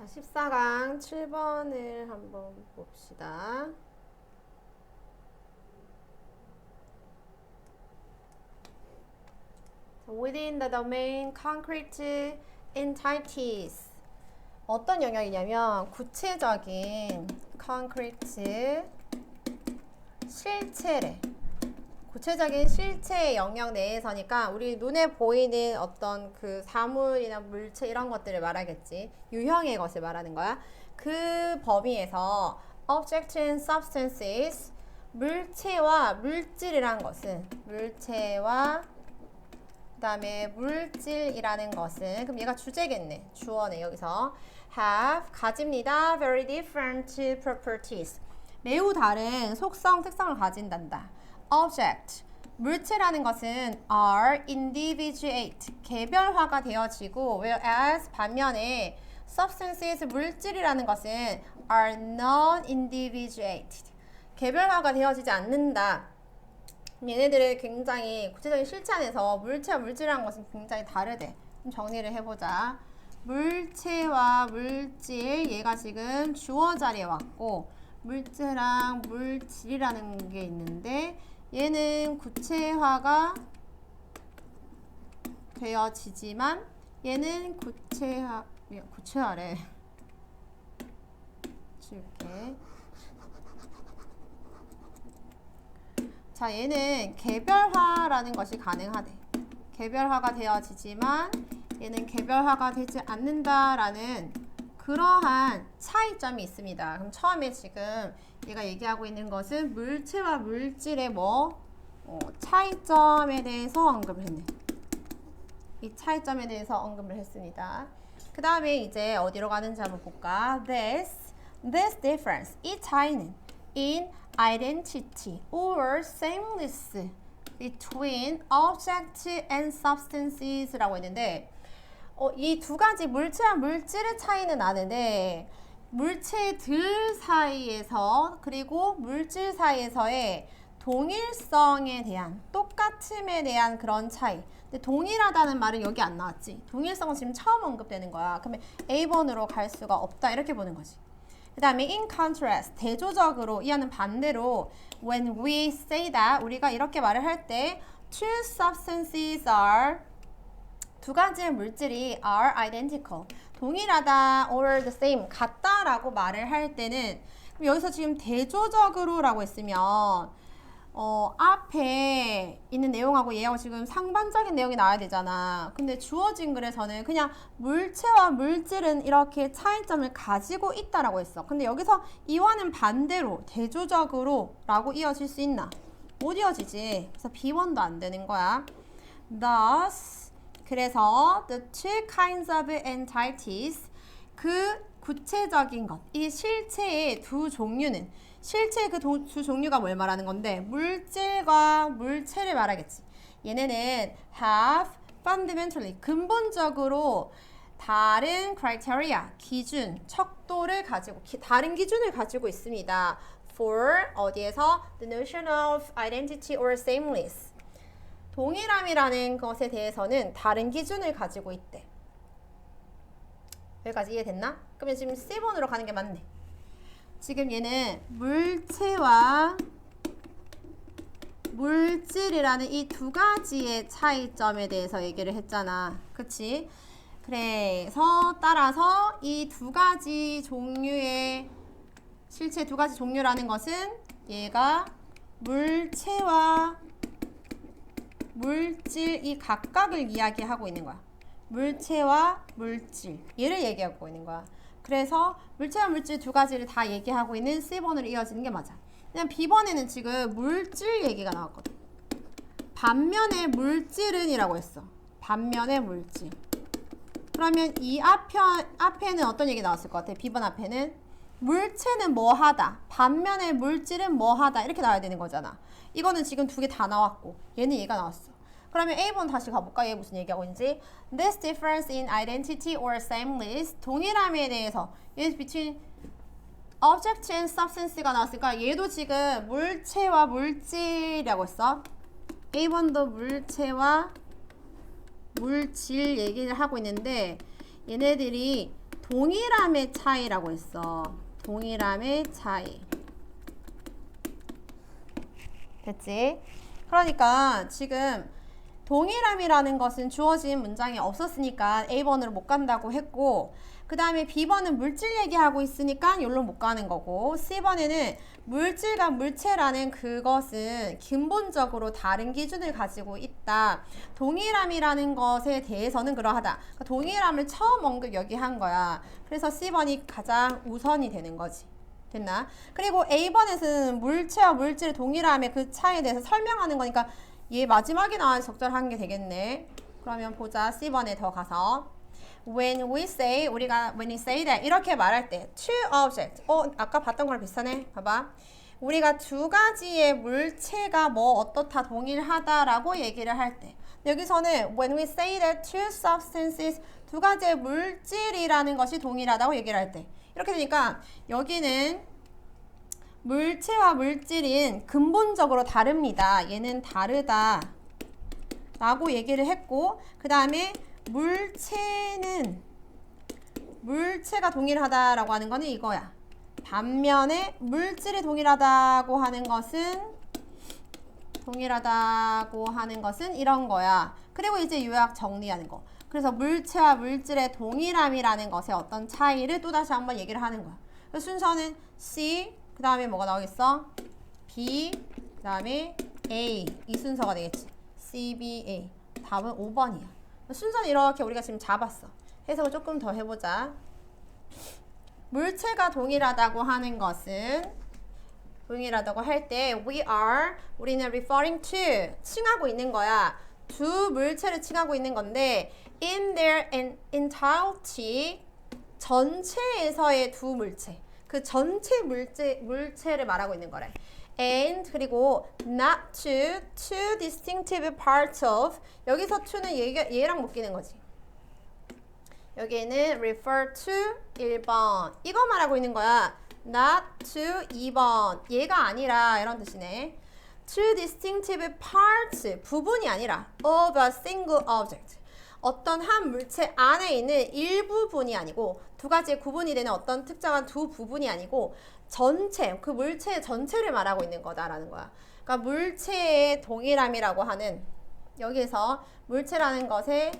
자, 14강 7번을 한번 봅시다. 자, Within the domain concrete entities 어떤 영역이냐면 구체적인 concrete 실체래. 구체적인 실체의 영역 내에서니까 우리 눈에 보이는 어떤 그 사물이나 물체 이런 것들을 말하겠지. 유형의 것을 말하는 거야. 그 범위에서 object and substances 물체와 물질이란 것은 물체와 그다음에 물질이라는 것은 그럼 얘가 주제겠네. 주어네 여기서 have 가집니다. very different properties. 매우 다른 속성, 특성을 가진단다. Object 물체라는 것은 are individuate 개별화가 되어지고 whereas 반면에 substances 물질이라는 것은 are non-individuated 개별화가 되어지지 않는다. 얘네들의 굉장히 구체적인 실체 안에서 물체와 물질이라는 것은 굉장히 다르대. 좀 정리를 해보자. 물체와 물질 얘가 지금 주어 자리에 왔고 물체랑 물질이라는 게 있는데 얘는 구체화가 되어지지만 얘는 구체화 구체화래. 지울게. 자, 얘는 개별화라는 것이 가능하대. 개별화가 되어지지만 얘는 개별화가 되지 않는다라는 그러한 차이점이 있습니다. 그럼 처음에 지금 얘가 얘기하고 있는 것은 물체와 물질의 뭐 어, 차이점에 대해서 언급을 했네. 이 차이점에 대해서 언급을 했습니다. 그 다음에 이제 어디로 가는지 한번 볼까? This, this difference, 이 차이는 in identity or sameness between object and substances라고 했는데 어, 이 두 가지 물체와 물질의 차이는 나는데 물체들 사이에서 그리고 물질 사이에서의 동일성에 대한 똑같음에 대한 그런 차이. 근데 동일하다는 말은 여기 안 나왔지. 동일성은 지금 처음 언급되는 거야. 그러면 A번으로 갈 수가 없다 이렇게 보는 거지. 그 다음에 in contrast 대조적으로 이하는 반대로 when we say that 우리가 이렇게 말을 할 때 two substances are 두 가지의 물질이 are identical 동일하다 or the same 같다라고 말을 할 때는 여기서 지금 대조적으로라고 했으면 어, 앞에 있는 내용하고 얘하고 지금 상반적인 내용이 나와야 되잖아. 근데 주어진 글에서는 그냥 물체와 물질은 이렇게 차이점을 가지고 있다라고 했어. 근데 여기서 이와는 반대로 대조적으로 라고 이어질 수 있나? 못 이어지지. 그래서 B1도 안 되는 거야. Thus, 그래서 the two kinds of entities 그 구체적인 것, 이 실체의 두 종류는 실체의 그두 종류가 뭘 말하는 건데 물질과 물체를 말하겠지. 얘네는 have fundamentally 근본적으로 다른 criteria 기준 척도를 가지고 기, 다른 기준을 가지고 있습니다. for 어디에서 the notion of identity or sameness 동일함이라는 것에 대해서는 다른 기준을 가지고 있대. 여기까지 이해됐나? 그러면 지금 C번으로 가는 게 맞네. 지금 얘는 물체와 물질이라는 이 두 가지의 차이점에 대해서 얘기를 했잖아. 그치? 그래서 따라서 이 두 가지 종류의 실체 두 가지 종류라는 것은 얘가 물체와 물질 이 각각을 이야기하고 있는 거야. 물체와 물질 얘를 얘기하고 있는 거야. 그래서 물체와 물질 두 가지를 다 얘기하고 있는 C번으로 이어지는 게 맞아. 그냥 B번에는 지금 물질 얘기가 나왔거든. 반면에 물질은이라고 했어. 반면에 물질. 그러면 이 앞에, 앞에는 어떤 얘기 나왔을 것 같아? B번 앞에는 물체는 뭐 하다. 반면에 물질은 뭐 하다. 이렇게 나와야 되는 거잖아. 이거는 지금 두 개 다 나왔고 얘는 얘가 나왔어. 그러면 A번 다시 가볼까? 얘 무슨 얘기하고 있는지. This difference in identity or sameness 동일함에 대해서 is between object and substance가 나왔으니까 얘도 지금 물체와 물질이라고 했어. A번도 물체와 물질 얘기를 하고 있는데 얘네들이 동일함의 차이라고 했어. 동일함의 차이. 됐지? 그러니까 지금 동일함이라는 것은 주어진 문장이 없었으니까 A번으로 못 간다고 했고 그 다음에 B번은 물질 얘기하고 있으니까 여기로 못 가는 거고 C번에는 물질과 물체라는 그것은 근본적으로 다른 기준을 가지고 있다. 동일함이라는 것에 대해서는 그러하다. 그러니까 동일함을 처음 언급 여기 한 거야. 그래서 C번이 가장 우선이 되는 거지. 됐나? 그리고 A번에서는 물체와 물질의 동일함의 그 차이에 대해서 설명하는 거니까 얘 마지막에 나와 적절한 게 되겠네. 그러면 보자. C번에 더 가서. When we say, 우리가 when we say that 이렇게 말할 때 two object. 어, 아까 봤던 거랑 비슷하네. 봐봐. 우리가 두 가지의 물체가 뭐 어떻다 동일하다라고 얘기를 할 때. 여기서는 when we say that two substances 두 가지의 물질이라는 것이 동일하다고 얘기를 할 때. 이렇게 되니까 여기는 물체와 물질인 근본적으로 다릅니다. 얘는 다르다. 라고 얘기를 했고, 그 다음에 물체는 물체가 동일하다라고 하는 거는 이거야. 반면에 물질이 동일하다고 하는 것은 동일하다고 하는 것은 이런 거야. 그리고 이제 요약 정리하는 거. 그래서 물체와 물질의 동일함이라는 것의 어떤 차이를 또 다시 한번 얘기를 하는 거야. 그 순서는 C, 그 다음에 뭐가 나오겠어? B, 그 다음에 A 이 순서가 되겠지. C, B, A. 답은 5번이야. 순서는 이렇게 우리가 지금 잡았어. 해석을 조금 더 해보자. 물체가 동일하다고 하는 것은 동일하다고 할 때 we are 우리는 referring to 칭하고 있는 거야. 두 물체를 칭하고 있는 건데 in their entirety 전체에서의 두 물체 그 전체 물체 물체를 말하고 있는 거래. and 그리고 not to two distinctive parts of 여기서 to는 얘가, 얘랑 묶이는 거지. 여기에는 refer to 1번 이거 말하고 있는 거야. not to 2번 얘가 아니라 이런 뜻이네. two distinctive parts 부분이 아니라 of a single object 어떤 한 물체 안에 있는 일부분이 아니고 두 가지의 구분이 되는 어떤 특정한 두 부분이 아니고 전체 그 물체의 전체를 말하고 있는 거다라는 거야. 그러니까 물체의 동일함이라고 하는 여기에서 물체라는 것에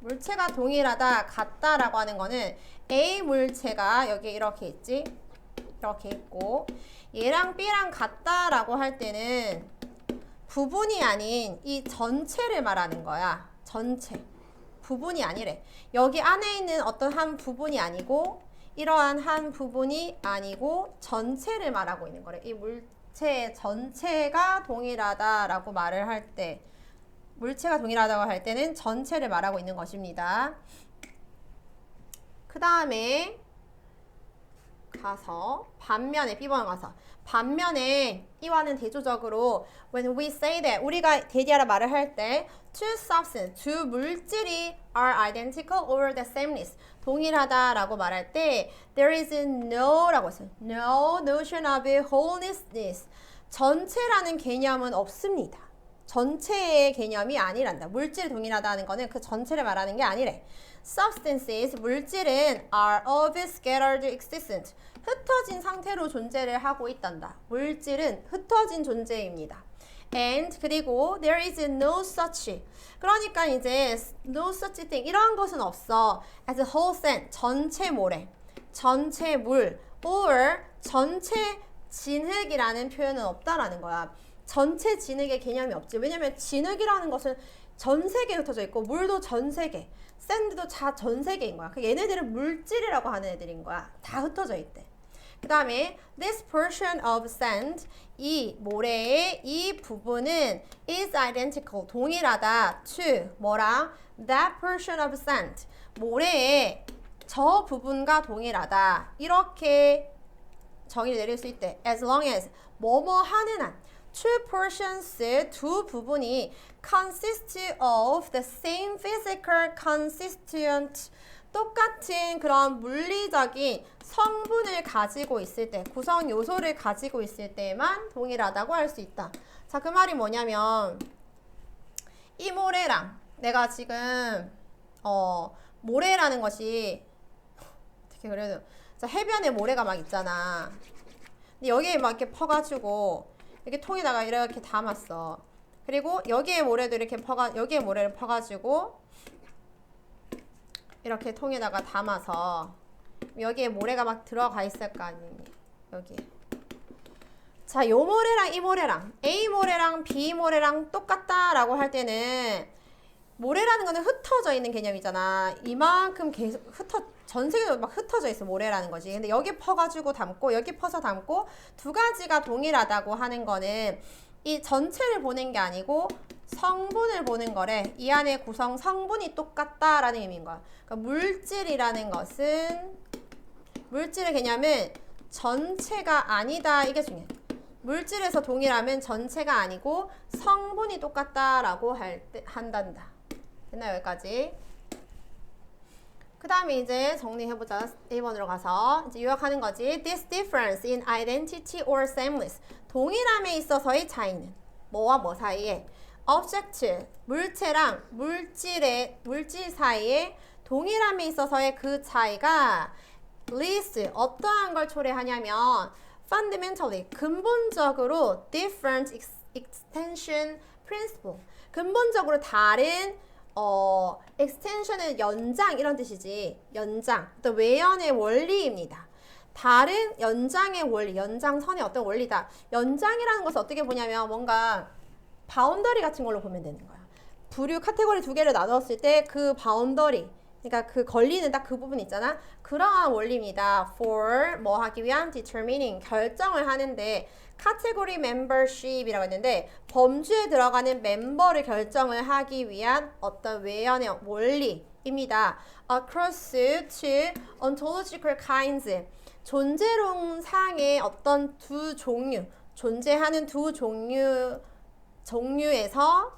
물체가 동일하다 같다라고 하는 거는 A 물체가 여기 이렇게 있지 이렇게 있고 얘랑 B랑 같다라고 할 때는 부분이 아닌 이 전체를 말하는 거야. 전체. 부분이 아니래. 여기 안에 있는 어떤 한 부분이 아니고 이러한 한 부분이 아니고 전체를 말하고 있는 거래. 이 물체 전체가 동일하다라고 말을 할 때, 물체가 동일하다고 할 때는 전체를 말하고 있는 것입니다. 그 다음에 가서 반면에 B번 가서 반면에 이와는 대조적으로 when we say that 우리가 대디하라 말을 할 때 two substance 두 물질이 are identical or the sameness 동일하다라고 말할 때 there is no라고 했어요. no notion of wholeness 전체라는 개념은 없습니다. 전체의 개념이 아니란다. 물질 동일하다는 거는 그 전체를 말하는 게 아니래. substances 물질은 are of scattered existence 흩어진 상태로 존재를 하고 있단다. 물질은 흩어진 존재입니다. and 그리고 there is no such 그러니까 이제 no such thing 이런 것은 없어 as a whole thing 전체 모래 전체 물 or 전체 진흙이라는 표현은 없다라는 거야 전체 진흙의 개념이 없지. 왜냐면 진흙이라는 것은 전 세계에 흩어져 있고 물도 전 세계 샌드도 다 전 세계인 거야. 그 얘네들은 물질이라고 하는 애들인 거야. 다 흩어져 있대. 그 다음에 this portion of sand 이 모래의 이 부분은 is identical 동일하다. to 뭐랑 that portion of sand. 모래의 저 부분과 동일하다. 이렇게 정의를 내릴 수 있대. as long as 뭐뭐 하는 한 two portions 두 부분이 consist of the same physical constituent 똑같은 그런 물리적인 성분을 가지고 있을 때, 구성 요소를 가지고 있을 때만 동일하다고 할 수 있다. 자, 그 말이 뭐냐면 이 모래랑 내가 지금 어 모래라는 것이 어떻게 그래도 자, 해변에 모래가 막 있잖아. 근데 여기에 막 이렇게 퍼가지고 이렇게 통에다가 이렇게 담았어. 그리고 여기에 모래도 이렇게 퍼가 여기에 모래를 퍼가지고 이렇게 통에다가 담아서 여기에 모래가 막 들어가 있을 거 아니니 여기. 자, 요 모래랑 이 모래랑 A 모래랑 B 모래랑 똑같다라고 할 때는 모래라는 거는 흩어져 있는 개념이잖아. 이만큼 계속 흩어 전 세계적으로 막 흩어져 있어 모래라는 거지. 근데 여기 퍼가지고 담고 여기 퍼서 담고 두 가지가 동일하다고 하는 거는 이 전체를 보는 게 아니고 성분을 보는 거래. 이 안에 구성 성분이 똑같다라는 의미인 거야. 그러니까 물질이라는 것은 물질의 개념은 전체가 아니다 이게 중요해. 물질에서 동일하면 전체가 아니고 성분이 똑같다라고 할 때 한단다. 됐나요 여기까지? 그 다음에 이제 정리해보자. 1번으로 가서 이제 요약하는 거지. This difference in identity or sameness. 동일함에 있어서의 차이는 뭐와 뭐 사이에 object, 물체랑 물질의 물질 사이에 동일함에 있어서의 그 차이가 leads 어떠한 걸 초래하냐면 fundamentally 근본적으로 different ex- extension principle 근본적으로 다른 어 extension은 연장 이런 뜻이지 연장 또 외연의 원리입니다. 다른 연장의 원리, 연장선의 어떤 원리다. 연장이라는 것을 어떻게 보냐면 뭔가 바운더리 같은 걸로 보면 되는 거야. 부류 카테고리 두 개를 나눴을 때 그 바운더리, 그러니까 그 걸리는 딱 그 부분 있잖아. 그러한 원리입니다. For 뭐 하기 위한 determining 결정을 하는데 카테고리 membership이라고 했는데 범주에 들어가는 멤버를 결정을 하기 위한 어떤 외연의 원리입니다. Across two ontological kinds 존재론 상의 어떤 두 종류 존재하는 두 종류 종류에서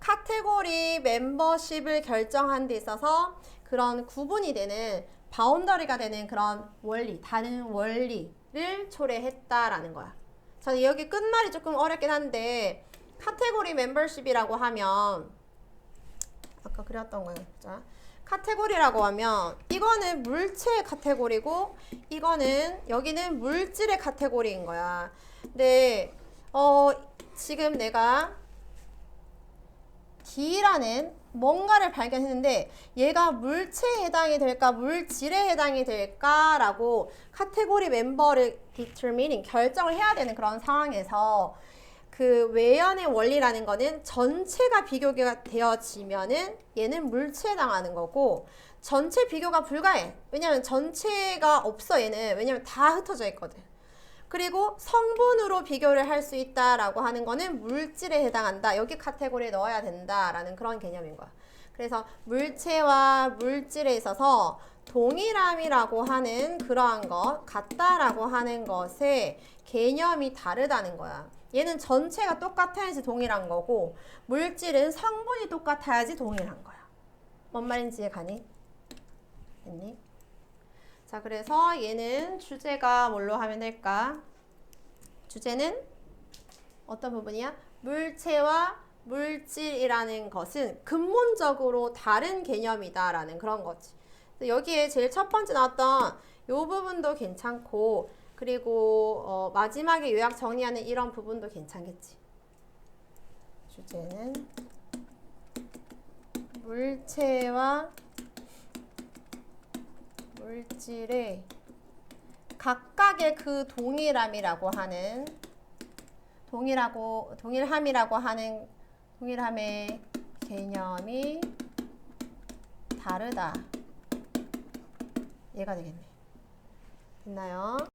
카테고리 멤버십을 결정한 데 있어서 그런 구분이 되는 바운더리가 되는 그런 원리, 다른 원리를 초래했다라는 거야. 저는 여기 끝말이 조금 어렵긴 한데 카테고리 멤버십이라고 하면 아까 그렸던 거예요. 자, 카테고리라고 하면 이거는 물체의 카테고리고 이거는 여기는 물질의 카테고리인 거야. 근데 어 지금 내가 D라는 뭔가를 발견했는데 얘가 물체에 해당이 될까 물질에 해당이 될까라고 카테고리 멤버를 determining 결정을 해야 되는 그런 상황에서 그 외연의 원리라는 거는 전체가 비교가 되어지면은 얘는 물체에 해당하는 거고 전체 비교가 불가해. 왜냐면 전체가 없어 얘는. 왜냐면 다 흩어져 있거든. 그리고 성분으로 비교를 할 수 있다라고 하는 거는 물질에 해당한다. 여기 카테고리에 넣어야 된다라는 그런 개념인 거야. 그래서 물체와 물질에 있어서 동일함이라고 하는 그러한 것, 같다라고 하는 것의 개념이 다르다는 거야. 얘는 전체가 똑같아야지 동일한 거고 물질은 성분이 똑같아야지 동일한 거야. 뭔 말인지 이해가니? 됐니? 자, 그래서 얘는 주제가 뭘로 하면 될까? 주제는 어떤 부분이야? 물체와 물질이라는 것은 근본적으로 다른 개념이다라는 그런 거지. 여기에 제일 첫 번째 나왔던 이 부분도 괜찮고 그리고 어, 마지막에 요약 정리하는 이런 부분도 괜찮겠지. 주제는 물체와 물질의 각각의 그 동일함이라고 하는 동일하고 동일함이라고 하는 동일함의 개념이 다르다. 얘가 되겠네. 됐나요?